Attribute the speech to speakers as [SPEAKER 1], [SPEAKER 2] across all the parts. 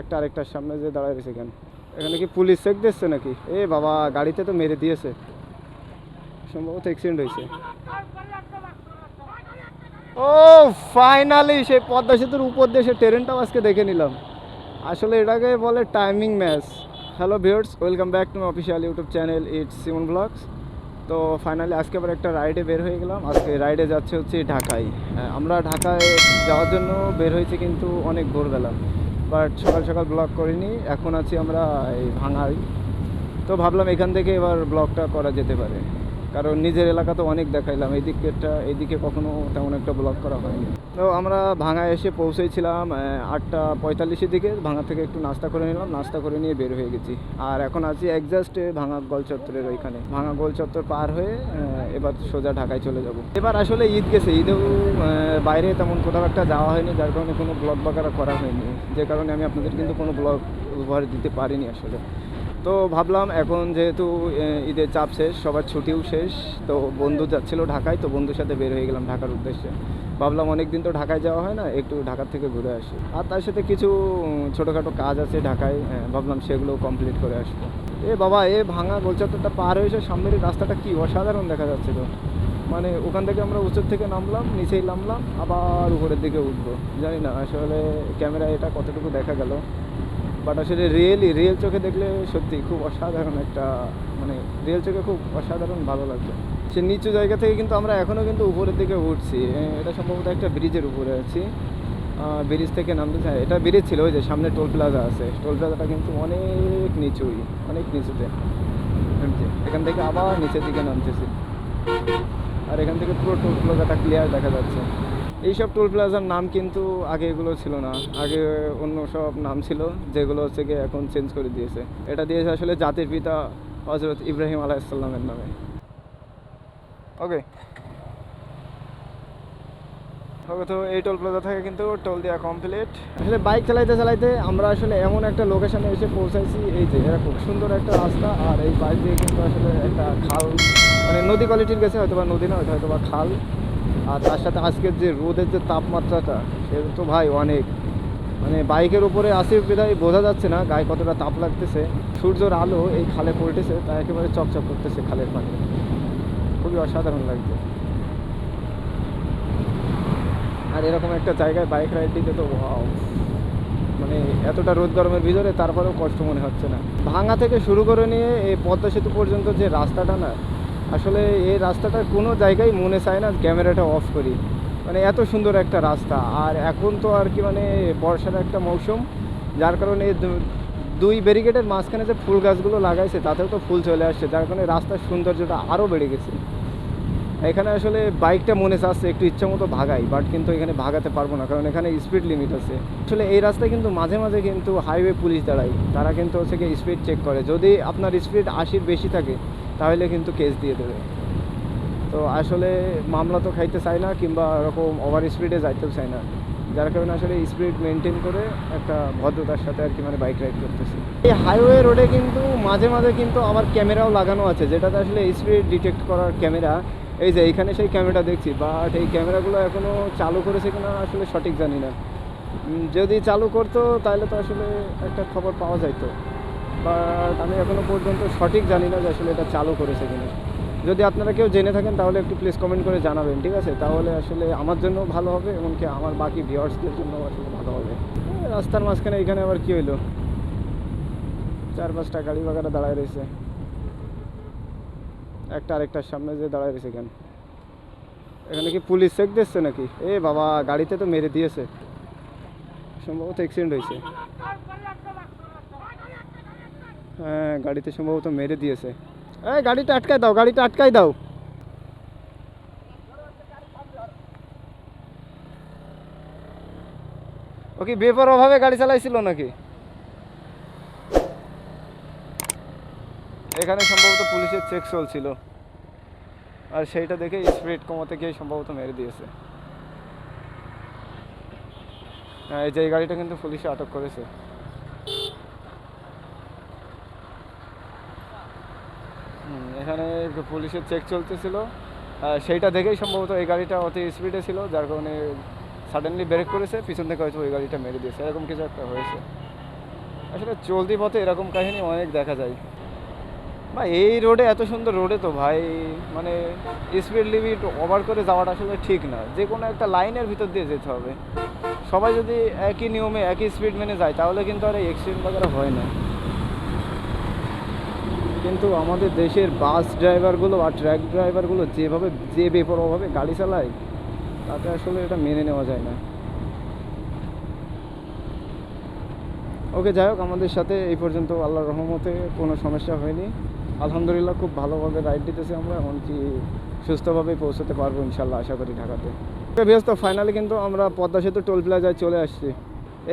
[SPEAKER 1] একটা আরেকটার সামনে যে দাঁড়ায় রয়েছে কেন এখানে কি পুলিশ চেক দিচ্ছে নাকি? এ বাবা গাড়িতে তো মেরে দিয়েছে। সম্ভবত অ্যাক্সিডেন্ট হয়েছে। ও ফাইনালি সেই পদ্মা সেতুর উপর দিয়ে সে ট্রেনটাও আজকে দেখে নিলাম। আসলে এটাকে বলে timing match hello viewers welcome back to my official YouTube channel it's Simon vlogs তো ফাইনালি আজকে আবার একটা রাইডে বের হয়ে গেলাম। আজকে রাইডে যাচ্ছে হচ্ছে ঢাকায়। হ্যাঁ, আমরা ঢাকায় যাওয়ার জন্য বের হয়েছি কিন্তু অনেক ভোরবেলা। বাট সকাল সকাল ব্লগ করিনি, এখন আছি আমরা এই ভাঙাই তো ভাবলাম এখান থেকে এবার ব্লগটা করা যেতে পারে। কারণ নিজের এলাকা তো অনেক দেখাইলাম এই দিকটা এইদিকে কখনো তেমন একটা ব্লগ করা হয়নি। তো আমরা ভাঙা এসে পৌঁছেছিলাম আটটা পঁয়তাল্লিশের দিকে, ভাঙা থেকে একটু নাস্তা করে নিলাম, নাস্তা করে নিয়ে বের হয়ে গেছি। আর এখন আছি একজাস্ট ভাঙা গোল চত্বরের ওইখানে। ভাঙা গোল চত্বর পার হয়ে এবার সোজা ঢাকায় চলে যাব। এবার আসলে ঈদ গেছে, ঈদেও বাইরে তেমন কোথাও একটা যাওয়া হয়নি, যার কারণে কোনো ব্লগ বাগারা করা হয়নি। যে কারণে আমি আপনাদের কিন্তু কোনো ব্লগ উপহার দিতে পারিনি আসলে। তো ভাবলাম এখন যেহেতু ঈদের চাপ শেষ, সবার ছুটিও শেষ, তো বন্ধু যাচ্ছিল ঢাকায়, তো বন্ধুর সাথে বের হয়ে গেলাম ঢাকার উদ্দেশ্যে। ভাবলাম অনেক দিন তো ঢাকায় যাওয়া হয় না, একটু ঢাকার থেকে ঘুরে আসি। আর তার সাথে কিছু ছোটোখাটো কাজ আছে ঢাকায় ভাবলাম সেগুলো কমপ্লিট করে আসব। এ বাবা, এ ভাঙা গোলচত্বরটা পার হয়েছে সামনের রাস্তাটা কি অসাধারণ দেখা যাচ্ছে তো। মানে ওখান থেকে আমরা উঁচুর থেকে নামলাম, নিচেই নামলাম, আবার উপরের দিকে উঠবো। জানি না, আসলে ক্যামেরা এটা কতটুকু দেখা গেল। বাট আসলে রিয়েলি রিয়েল চোখে দেখলে সত্যি খুব অসাধারণ একটা মানে রিয়েল চোখে খুব অসাধারণ ভালো লাগছে। সে নিচু জায়গা থেকে কিন্তু আমরা এখনও কিন্তু উপরের দিকে উঠছি। এটা সম্ভবত একটা ব্রিজের উপরে আছি। ব্রিজ থেকে নামতে চাই। এটা ব্রিজ ছিল, ওই যে সামনে টোল প্লাজা আছে। টোল প্লাজাটা কিন্তু অনেক নিচুই, অনেক নিচুতে। এখান থেকে আবার নিচের দিকে নামতেছি। আর এখান থেকে পুরো টোল প্লাজাটা ক্লিয়ার দেখা যাচ্ছে। এইসব টোল প্লাজার নাম কিন্তু আগে এগুলো ছিল না। আগে অন্য সব নাম ছিল, যেগুলো হচ্ছে গিয়ে এখন চেঞ্জ করে দিয়েছে। এটা দিয়েছে আসলে জাতির পিতা হজরত ইব্রাহিম আলাইসাল্লামের নামে। ওকে ওকে তো এই টোল প্লাজা থেকে কিন্তু টোল দেওয়া কমপ্লিট আসলে বাইক চালাইতে চালাইতে আমরা আসলে এমন একটা লোকেশানে এসে পৌঁছাইছি, এই যে এরা খুব সুন্দর একটা রাস্তা, আর এই পাশ দিয়ে কিন্তু আসলে একটা খাল মানে নদী কোয়ালিটির গেছে হয়তো বা নদী না হয়তো বা খাল। আর তার সাথে আজকের যে রোদের যে তাপমাত্রাটা, সে তো ভাই অনেক। মানে বাইকের উপরে আসি বিধায় বোঝা যাচ্ছে না গায়ে কতটা তাপ লাগতেছে। সূর্যের আলো এই খালে পড়তেছে তা একেবারে চকচক করতেছে খালের পানি। খুবই অসাধারণ লাগছে। আর এরকম একটা জায়গায় বাইক রাইড দিতে তো ওয়াও। মানে এতটা রোদ গরমের ভিতরে তারপরেও কষ্ট মনে হচ্ছে না। ভাঙা থেকে শুরু করে নিয়ে এই পদ্মা সেতু পর্যন্ত যে রাস্তাটা না আসলে এই রাস্তাটার কোনো জায়গায় মনে চায় না, ক্যামেরাটা অফ করি। মানে এত সুন্দর একটা রাস্তা। আর এখন তো আর কি মানে বর্ষার একটা মৌসুম, যার কারণে দুই ব্যারিকেডের মাঝখানে যে ফুল গাছগুলো লাগাইছে, তাতেও তো ফুল চলে আসছে। যার কারণে রাস্তার সৌন্দর্যটা আরও বেড়ে গেছে। এখানে আসলে বাইকটা মনে চাচ্ছে, একটু ইচ্ছা মতো ভাগাই বাট কিন্তু এখানে ভাগাতে পারব না, কারণ এখানে স্পিড লিমিট আছে। আসলে এই রাস্তায় কিন্তু মাঝে মাঝে কিন্তু হাইওয়ে পুলিশ দাঁড়ায়। তারা কিন্তু হচ্ছে স্পিড চেক করে। যদি আপনার স্পিড আশির বেশি থাকে তাহলে কিন্তু কেস দিয়ে দেবে। তো আসলে মামলা তো খাইতে চায় না কিংবা ওরকম ওভার স্পিডে যাইতেও চায় না। যার কারণে আসলে স্পিড মেনটেন করে একটা ভদ্রতার সাথে আর কি মানে বাইক রাইড করতেছি। এই হাইওয়ে রোডে কিন্তু মাঝে মাঝে কিন্তু আবার ক্যামেরাও লাগানো আছে, যেটাতে আসলে স্পিড ডিটেক্ট করার ক্যামেরা এই যে এইখানে সেই ক্যামেরা দেখছি বাট এই ক্যামেরাগুলো এখনও চালু করেছে কিনা আসলে সঠিক জানি না। যদি চালু করতো তাহলে তো আসলে একটা খবর পাওয়া যাইতো। বাট আমি এখনও পর্যন্ত সঠিক জানি না যে আসলে এটা চালু করেছে কিনা। যদি আপনারা কেউ জেনে থাকেন, তাহলে একটু প্লিজ কমেন্ট করে জানাবেন, ঠিক আছে? তাহলে আসলে আমার জন্য ভালো হবে, এমনকি আমার বাকি ভিউয়ার্সদের জন্য আসলে ভালো হবে। রাস্তার মাঝখানে এখানে আবার কী হইল? চার পাঁচটা গাড়ি বাগারা দাঁড়ায় রয়েছে। একটা আরেকটার সামনে যে দাঁড়ায় রয়েছে কেন এখানে কি পুলিশ চেক দিচ্ছে নাকি? এ বাবা, গাড়িতে তো মেরে দিয়েছে। সম্ভবত অ্যাক্সিডেন্ট হয়েছে। হ্যাঁ গাড়িতে সম্ভবত মেরে দিয়েছে। এই, গাড়িটা আটকাই দাও, গাড়িটা আটকাই দাও। ও কি বেপরোয়াভাবে গাড়ি চালাইছিল নাকি? এখানে সম্ভবত পুলিশের চেক চলছিল। আর সেইটা দেখে স্পিড কমাতে গিয়ে সম্ভবত মেরে দিয়েছে। হ্যাঁ এই যে গাড়িটা কিন্তু পুলিশে আটক করেছে। এখানে পুলিশের চেক চলতেছিল সেইটা দেখেই সম্ভবত এই গাড়িটা অতি স্পিডে ছিল, যার কারণে সাডেনলি ব্রেক করেছে, পিছন থেকে হয়তো ওই গাড়িটা মেরে দিয়েছে, এরকম কিছু একটা হয়েছে। আসলে চলতি পথে এরকম কাহিনী অনেক দেখা যায়। বা এই রোডে এত সুন্দর রোডে তো ভাই মানে স্পিড লিমিট ওভার করে যাওয়াটা আসলে ঠিক না। যে কোনো একটা লাইনের ভিতর দিয়ে যেতে হবে। সবাই যদি একই নিয়মে একই স্পিড মেনে যায়, তাহলে কিন্তু আর অ্যাক্সিডেন্ট বাগেরা হয় না। কিন্তু আমাদের দেশের বাস ড্রাইভারগুলো আর ট্রাক ড্রাইভারগুলো যেভাবে, যে বেপরোয়াভাবে গাড়ি চালায়, তাতে আসলে এটা মেনে নেওয়া যায় না। ওকে, যাই হোক, আমাদের সাথে এই পর্যন্ত আল্লাহর রহমতে কোনো সমস্যা হয়নি। আলহামদুলিল্লাহ, খুব ভালোভাবে রাইড দিতেছি আমরা, এমনকি সুস্থভাবে পৌঁছতে পারব ইনশাল্লাহ আশা করি ঢাকাতে। ব্যস্ত ফাইনালি কিন্তু আমরা পদ্মা সেতু টোল প্লাজায় চলে আসছি।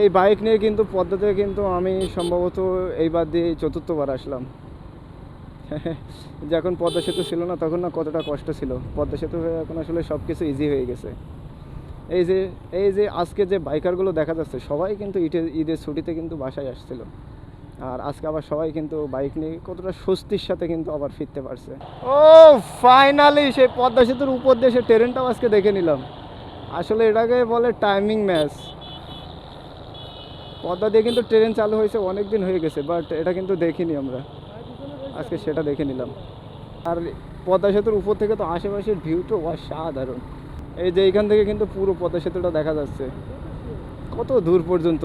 [SPEAKER 1] এই বাইক নিয়ে কিন্তু, পদ্মাতে কিন্তু আমি সম্ভবত এইবার দিয়ে চতুর্থবার আসলাম। যখন পদ্মা সেতু ছিল না, তখন না কতটা কষ্ট ছিল। পদ্মা সেতু হয়ে এখন আসলে সব কিছু ইজি হয়ে গেছে। এই যে এই যে আজকে যে বাইকারগুলো দেখা যাচ্ছে, সবাই কিন্তু ঈদের ঈদের ছুটিতে কিন্তু বাসায় আসছিল। আর আজকে আবার সবাই কিন্তু বাইক নিয়ে কতটা স্বস্তির সাথে কিন্তু আবার ফিরতে পারছে। ও ফাইনালি সেই পদ্মা সেতুর উপর দিয়ে সে ট্রেনটাও আজকে দেখে নিলাম। আসলে এটাকে বলে টাইমিং ম্যাচ পদ্মা দিয়ে কিন্তু ট্রেন চালু হয়েছে অনেক দিন হয়ে গেছে বাট এটা কিন্তু দেখিনি আমরা। আজকে সেটা দেখে নিলাম। আর পদ্মা সেতুর উপর থেকে তো আশেপাশের ভিউটা অসাধারণ। এই যে এইখান থেকে কিন্তু পুরো পদ্মা সেতুটা দেখা যাচ্ছে। কত দূর পর্যন্ত,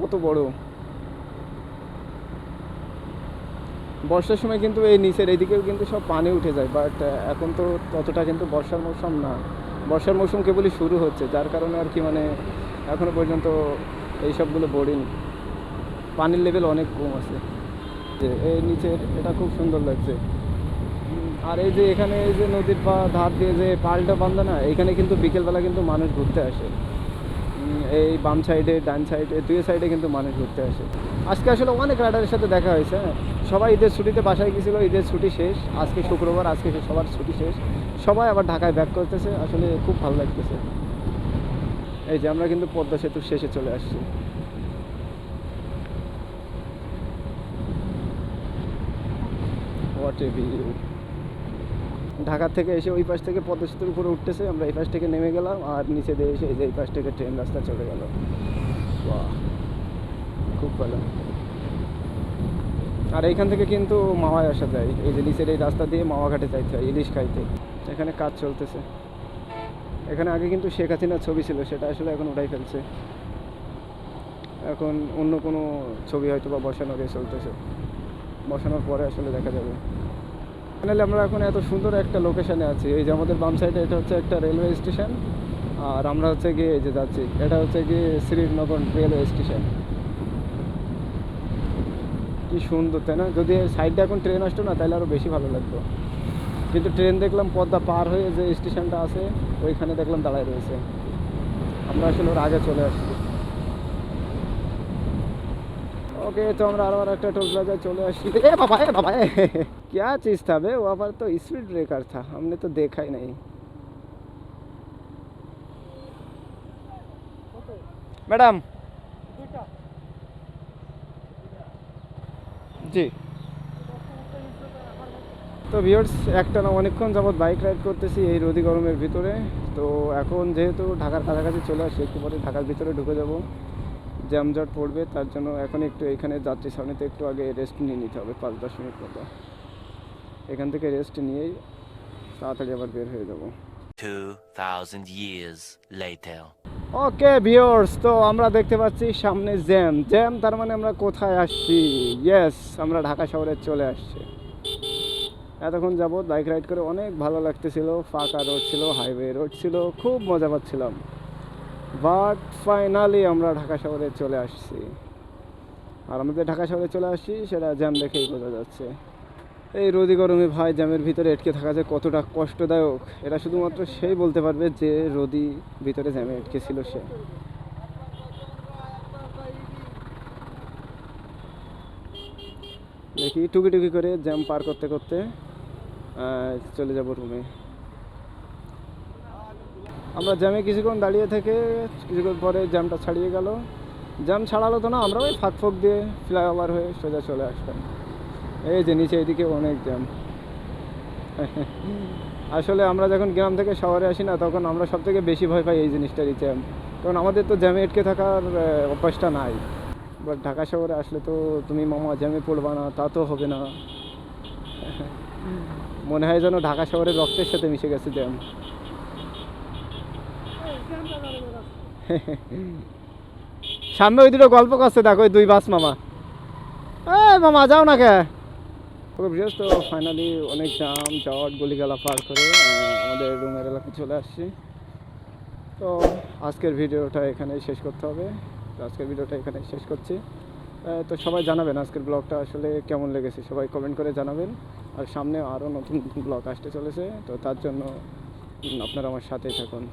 [SPEAKER 1] কত বড়। বর্ষার সময় কিন্তু এই নিচের এইদিকেও কিন্তু সব পানি উঠে যায় বাট এখন তো ততটা কিন্তু বর্ষার মৌসুম না। বর্ষার মৌসুম কেবলই শুরু হচ্ছে, যার কারণে আর কি মানে এখনও পর্যন্ত এই সবগুলো বোর্ডিং পানির লেভেল অনেক কম আছে। যে এই নিচের, এটা খুব সুন্দর লাগছে। আর এই যে এখানে এই যে নদীর পা, ধার দিয়ে যে পালটা বান্ধা না, এখানে কিন্তু বিকেলবেলা কিন্তু মানুষ ঘুরতে আসে। এই বাম সাইডে, ডান সাইডে, দুই সাইডে কিন্তু মানুষ ঘুরতে আসে। আজকে আসলে অনেক রাইডারের সাথে দেখা হয়েছে হ্যাঁ। সবাই ঈদের ছুটিতে বাসায় গেছিল ঈদের ছুটি শেষ। আজকে শুক্রবার, আজকে সবার ছুটি শেষ। সবাই আবার ঢাকায় ব্যাক করতেছে, আসলে খুব ভালো লাগতেছে। এই যে আমরা কিন্তু পদ্মা সেতুর শেষে চলে আসছি। হোয়াট ভিউ ঢাকা থেকে এসে ওই পাশ থেকে পদ্মা উপরে উঠতেছে, আমরা এই পাশ থেকে নেমে গেলাম আর নিচে দিয়ে এসে এই পাশ থেকে ট্রেন রাস্তা চলে গেল। খুব ভালো। আর এইখান থেকে কিন্তু মাওয়ায় আসা যায়। এই যে এই রাস্তা দিয়ে মাওয়া ঘাটে যাইতে হয়, ইলিশ খাইতে। এখানে কাজ চলতেছে। এখানে আগে কিন্তু শেখ হাসিনার ছবি ছিল, সেটা আসলে এখন উঠাই ফেলছে। এখন অন্য কোনো ছবি হয়তো বা বসানো চলতেছে। বসানোর পরে আসলে দেখা যাবে। ফাইনালি আমরা এখন এত সুন্দর একটা লোকেশানে আছি। এই যে আমাদের বাম সাইডে এটা হচ্ছে একটা রেলওয়ে স্টেশন আর আমরা হচ্ছে গিয়ে যে যাচ্ছি, এটা হচ্ছে গিয়ে শ্রীনগর রেলওয়ে স্টেশন কি সুন্দর, তাই না? যদি সাইডে এখন ট্রেন আসতো না, তাহলে আরও বেশি ভালো লাগতো। কিন্তু ট্রেন দেখলাম পদ্মা পার হয়ে যে স্টেশনটা আছে, ওইখানে দেখলাম দাঁড়ায় রয়েছে। আমরা আসলে ওর আগে চলে আসছি। ओके तो हम और एक टोल प्लाजा चले আসছি ए बाबा ए बाबा ए क्या चीज़ था बे वहाँ पर तो स्पीड ब्रेकर था हमने तो देखा ही नहीं मैडम জি তো ভিউয়ার্স একটা না অনেকক্ষণ যাবৎ বাইক রাইড করতেছি এই রোদি গরমের ভিতরে তো এখন যেহেতু ঢাকার কাছাকাছি চলে আসছি একটু পরে ঢাকার ভিতরে ঢুকে যাব জ্যামজট পড়বে তার জন্য এখন একটু এখানে যাত্রী সামনেতে একটু আগে রেস্ট নিয়ে নিতে হবে পাঁচ দশ মিনিট মতো। এখান থেকে রেস্ট নিয়েই তাড়াতাড়ি আবার বের হয়ে যাব।
[SPEAKER 2] 2,000 years later.
[SPEAKER 1] ওকে ভিউয়ার্স তো আমরা দেখতে পাচ্ছি সামনে জ্যাম। জ্যাম তার মানে আমরা কোথায় আসছি? ইয়েস আমরা ঢাকা শহরে চলে আসছি। এতক্ষণ যাব বাইক রাইড করে অনেক ভালো লাগতেছিল ফাঁকা রোড ছিল হাইওয়ে রোড ছিল খুব মজা পাচ্ছিলাম। বাট ফাইনালি আমরা ঢাকা শহরে চলে আসছি। আর আমাদের ঢাকা শহরে চলে আসছি, সেটা জ্যাম দেখেই বোঝা যাচ্ছে। এই রোদি গরমে ভাই, জ্যামের ভিতরে আটকে থাকা যে কতটা কষ্টদায়ক, এটা শুধুমাত্র সেই বলতে পারবে যে রোদি ভিতরে জ্যামে আটকে ছিল সে। দেখি টুকি টুকি করে জ্যাম পার করতে করতে চলে যাব রুমে আমরা জ্যামে কিছুক্ষণ দাঁড়িয়ে থেকে কিছুক্ষণ পরে জ্যামটা ছাড়িয়ে গেল। জ্যাম ছাড়ালো তো না, আমরা ওই ফাঁক ফোঁক দিয়ে ফ্লাইওভার হয়ে সোজা চলে আসতাম এই যে নিচে এদিকে অনেক জ্যাম। আসলে আমরা যখন গ্রাম থেকে শহরে আসি না, তখন আমরা সব থেকে বেশি ভয় পাই এই জিনিসটারই জ্যাম। কারণ আমাদের তো জ্যামে আটকে থাকার অভ্যাসটা নাই। বাট ঢাকা শহরে আসলে তো তুমি মামা জ্যামে পড়বা না, তা তো হবে না। মনে হয় যেন ঢাকা শহরের রক্তের সাথে মিশে গেছে জ্যাম। সামনে ওই দুটো গল্প করছে, দেখো ওই দুই বাস মামা। এ মামা, যাও না কে? তবে বৃহস্প ফাইনালি অনেক জাম জট গলিগালা পার করে আমাদের রুমের এলাকায় চলে আসছি। তো আজকের ভিডিওটা এখানেই শেষ করতে হবে। তো আজকের ভিডিওটা এখানেই শেষ করছি। তো সবাই জানাবেন আজকের ব্লগটা আসলে কেমন লেগেছে, সবাই কমেন্ট করে জানাবেন। আর সামনে আরও নতুন নতুন ব্লগ আসতে চলেছে, তো তার জন্য আপনারা আমার সাথেই থাকুন।